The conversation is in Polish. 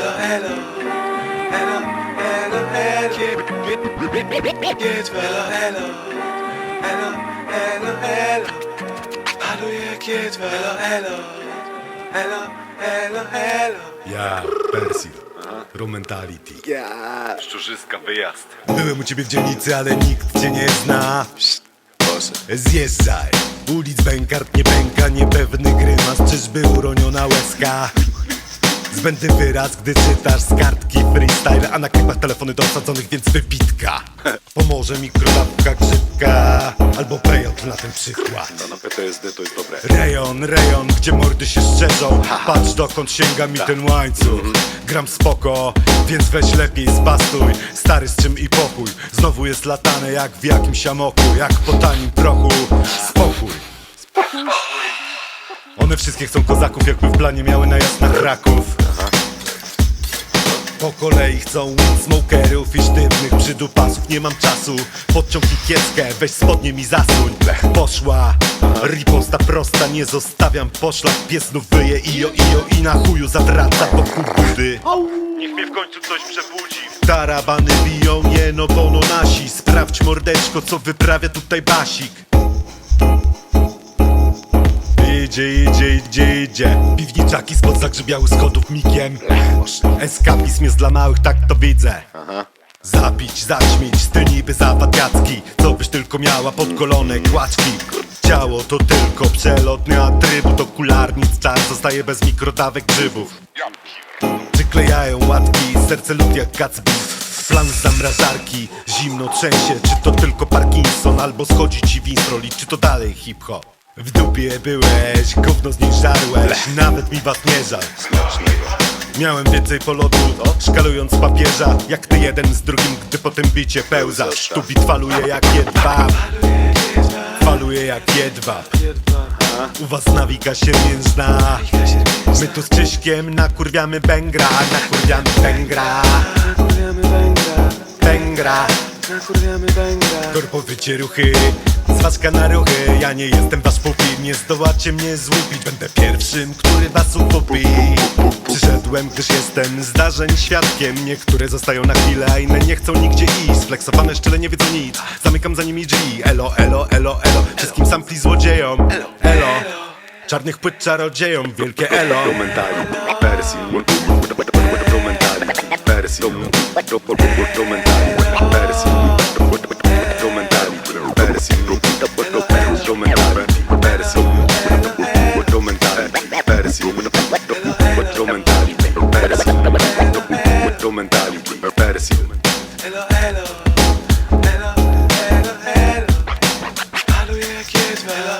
Elo, elo, elo, elo, elo Kiedwa Elo, elo, elo, elo, elo Paluje kiedwa Elo, elo, elo, elo, elo Ja, Persil. Romentality. Szczurzyska wyjazd. Byłem u ciebie w dzielnicy, ale nikt cię nie zna. Zjeżdżaj. Ulic bękart nie pęka, niepewny grymas, czyżby uroniona łezka. Zbędny wyraz, gdy czytasz z kartki freestyle A na klipach telefony do osadzonych, więc wypitka Pomoże mikrodawka grzybka Albo pejot na ten przykład. To na PTSD to jest dobre. Rejon, rejon, gdzie mordy się szczerzą. Patrz dokąd sięga mi ten łańcuch. Gram spoko, więc weź lepiej zbastuj Stary z czym i pokój. Znowu jest latane jak w jakimś amoku Jak po tanim prochu. Spokój. One wszystkie chcą kozaków jakby w planie miały na jasnach raków po kolei chcą weed smokerów i sztywnych przydupasów. Nie mam czasu, podciągnij kieckę, weź spodnie mi zasuń. Poszła, riposta prosta, nie zostawiam poszlak. Pies znów wyje ijo ijo i na chuju zawraca wokół budy. Niech mnie w końcu ktoś przebudzi. Tarabany biją, nie no bo no nasi. Sprawdź mordeczko, co wyprawia tutaj basik Idzie, idzie, idzie, idzie. Piwniczaki spod zagrzybiałych schodów migiem Eskapizm jest dla małych, tak to widzę. Zabić, zaćmić, styl niby zawadiacki Co byś tylko miała podgolone kłaczki? Ciało to tylko przelotny atrybut Okularnic czas zostaje bez mikrodawek grzybów. Przyklejają łatki, serce lud jak Gatsby. Plan z zamrażarki, zimno trzęsie Czy to tylko Parkinson, albo schodzi ci winstrol I czy to dalej hip-hop W dupie byłeś, gówno z niej żarłeś Nawet mi was nie żal. Miałem więcej polotu, szkalując papieża Jak ty jeden z drugim, gdy po tym bicie pełzasz. Tu bit faluje jak jedwab. Faluje jak jedwab. U was nawika się miężna. My tu z Krzyśkiem nakurwiamy bęgra Nakurwiamy Nakurwiamy węgra, Nakurwiamy węgra Korpowycie ruchy Zważka na ruchy. Ja nie jestem wasz pupil Nie zdołacie mnie złupić. Będę pierwszym, który was ukupi Przyszedłem, gdyż jestem zdarzeń świadkiem. Niektóre zostają na chwilę, a inne nie chcą nigdzie iść. Flexowane szczele nie wiedzą nic. Zamykam za nimi drzwi. Elo, elo, elo, elo. Wszystkim sampli złodziejom. Elo. Czarnych płyt czarodziejom. Wielkie elo. Persil. Romentali, Persil. Hello, hello, hello, Ella. Hallo, ihr Kids, Mella.